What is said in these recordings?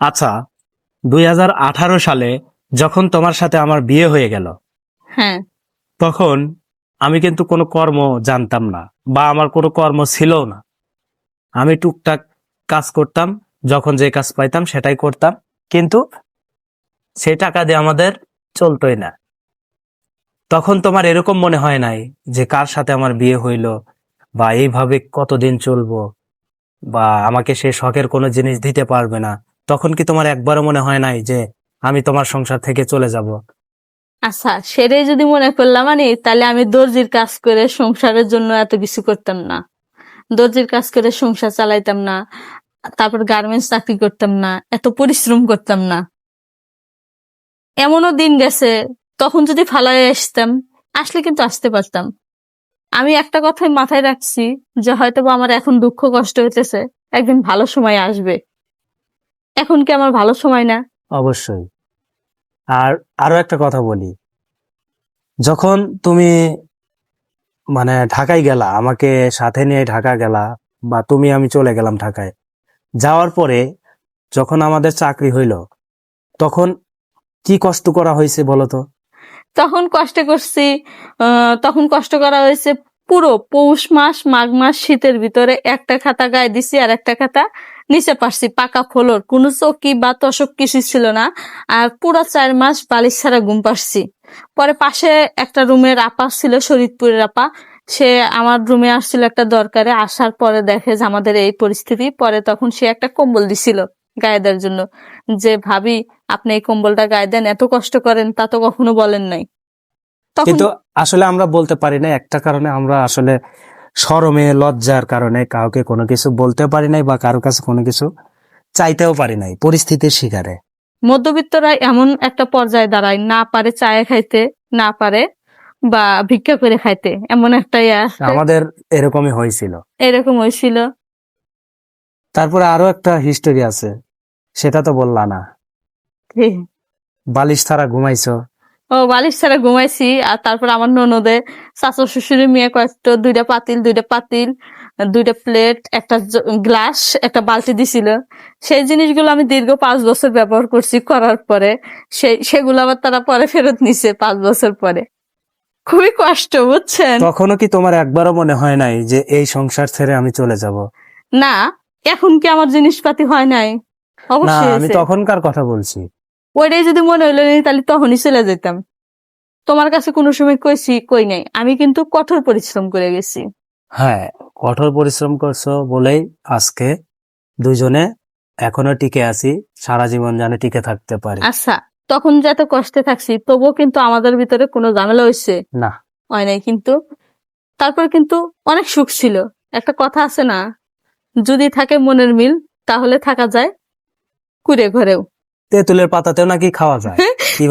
আচ্ছা দুই হাজার আঠারো সালে যখন তোমার সাথে আমার বিয়ে হয়ে গেল হ্যাঁ। তখন আমি কিন্তু কোনো কর্ম জানতাম না বা আমার কোনো কর্ম ছিল না। আমি টুকটাক কাজ করতাম যখন যে কাজ পাইতাম সেটাই করতাম কিন্তু সেই টাকা দিয়ে আমাদের চলতোই না। তখন তোমার এরকম মনে হয় নাই যে কার সাথে আমার বিয়ে হইল বা এইভাবে কতদিন চলবো বা আমাকে সে শখের কোনো জিনিস দিতে পারবে না। তখন কি তোমার একবারও মনে হয় নাই যে আমি তোমার সংসার থেকে চলে যাব? আচ্ছা সেটাই যদি মনে করলাম মানে তাহলে আমি দর্জির কাজ করে সংসারের জন্য এত কিছু করতাম না। দর্জির কাজ করে সংসার চালাইতাম না, তারপর গার্মেন্টস চাকরি করতাম না, এত পরিশ্রম করতাম না। এমনও দিন গেছে, তখন যদি ফালাই আসতাম, আসলে কিন্তু আসতে পারতাম। আমি একটা কথাই মাথায় রাখছি যে হয়তো আমার এখন দুঃখ কষ্ট হইতেছে, একদিন ভালো সময় আসবে। এখন কি আমার ভালো সময় না? অবশ্যই। আর আরও একটা কথা বলি। যখন তুমি মানে ঢাকায় গেলা আমাকে সাথে নিয়ে ঢাকা গেলা বা তুমি আমি চলে গেলাম ঢাকায় যাওয়ার পরে যখন আমাদের চাকরি হইল তখন কি কষ্ট করা হয়েছে বলো তো তখন কষ্ট করছি তখন কষ্ট করা হয়েছে পুরো পৌষ মাস, মাঘ মাস শীতের ভিতরে একটা খাতা গায়ে দিছি আর একটা খাতা নিচে পারছি, পাকা ফ্লোর। কোনো চৌকি বা তসক কিছু ছিল না। আর পুরো চার মাস বালিশ ছাড়া ঘুম পারছি পরে পাশে একটা রুমের আপা ছিল, শরীদপুরের আপা। সে আমার রুমে আসছিল একটা দরকারে, আসার পরে দেখে যে আমাদের এই পরিস্থিতি। পরে তখন সে একটা কম্বল দিছিল গায়ে দেওয়ার জন্য। যে, ভাবি, আপনি এই কম্বলটা গায়ে দেন, এত কষ্ট করেন, তা তো কখনো বলেন নাই। কিন্তু আসলে আমরা বলতে পারি না একটা কারণে আমরা আসলে শরমে লজ্জার কারণে কাউকে কোনো কিছু বলতে পারি নাই বা কারও কাছে কোনো কিছু চাইতেও পারি নাই পরিস্থিতির শিকারে। মধ্যবিত্তরা এমন একটা পর্যায়ে দাঁড়ায় না পারে চায়ে খাইতে না পারে বা ভিক্ষা করে খাইতে এমন একটা আমাদের এরকমই হয়েছিল। এরকম হয়েছিল। তারপরে আরও একটা হিস্টোরি আছে সেটা তো বললা না। বালিশ ছাড়া ঘুমাইছো ও বালিশ ছাড়া ঘুমাইছি আর তারপর আমার ননদে শাশুর শ্বশুরি মেয়ে কয়েকটা দুইটা পাতিল দুইটা পাতিল দুইটা প্লেট একটা গ্লাস একটা বালতি দিছিল। সেই জিনিসগুলো আমি দীর্ঘ পাঁচ বছর ব্যবহার করছি করার পরে সেই সেগুলো আবার তারা পরে ফেরত নিছে পাঁচ বছর পরে। খুবই কষ্ট বুঝছেন? তখনও কি তোমার একবারও মনে হয় নাই যে এই সংসার ছেড়ে আমি চলে যাব? না এখন কি আমার জিনিসপাতি হয় নাই? না অবশ্যই আমি। তখনকার কথা বলছি। ওইটাই যদি মনে হইল তাহলে তখনই চলে যেতাম। তোমার কাছে কোনো সময় কইছি কই নাই। আমি কিন্তু কঠোর পরিশ্রম করে গেছি। হ্যাঁ কঠোর পরিশ্রম করছ বলেই আজকে দুজনে এখনও টিকে আছি সারা জীবন জানে টিকে থাকতে পারি। আচ্ছা তখন যত কষ্টে থাকছি তবুও কিন্তু আমাদের ভিতরে কোনো ঝামেলা হয়েছে না। হয় নাই কিন্তু? তারপর কিন্তু অনেক সুখ ছিল। একটা কথা আছে না যদি থাকে মনের মিল তাহলে থাকা যায় কুড়ে ঘরেও। তেঁতুলের পাতাতেও নাকি খাওয়া যায়।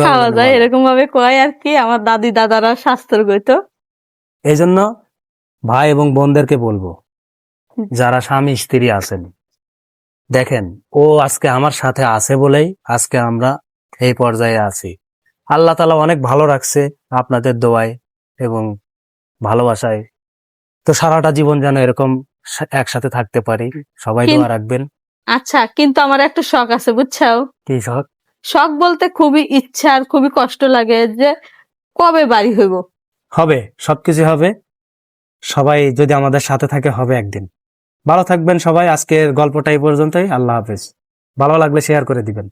খাওয়া যায় এরকম ভাবে কয় আর কি আমার দাদি দাদারা স্বাস্থ্যর গইতো এই জন্য ভাই এবং বোনদেরকে বলব যারা স্বামী স্ত্রী আছেন দেখেন ও আজকে আমার সাথে আছে বলেই আজকে আমরা এই পর্যায়ে আছি। আল্লাহ তালা অনেক ভালো রাখছে আপনাদের দোয়ায় এবং ভালোবাসায়। তো সারাটা জীবন যেন এরকম একসাথে থাকতে পারি সবাই দোয়া রাখবেন। আচ্ছা কিন্তু আমার একটা শখ আছে বুঝছ কি শখ? শখ বলতে খুবই ইচ্ছা আর খুবই কষ্ট লাগে যে কবে বাড়ি হইব। হবে সবকিছু হবে। সবাই যদি আমাদের সাথে থাকে হবে একদিন। ভালো থাকবেন সবাই আজকের গল্পটা এই পর্যন্তই। আল্লাহ হাফেজ। ভালো লাগলে শেয়ার করে দিবেন।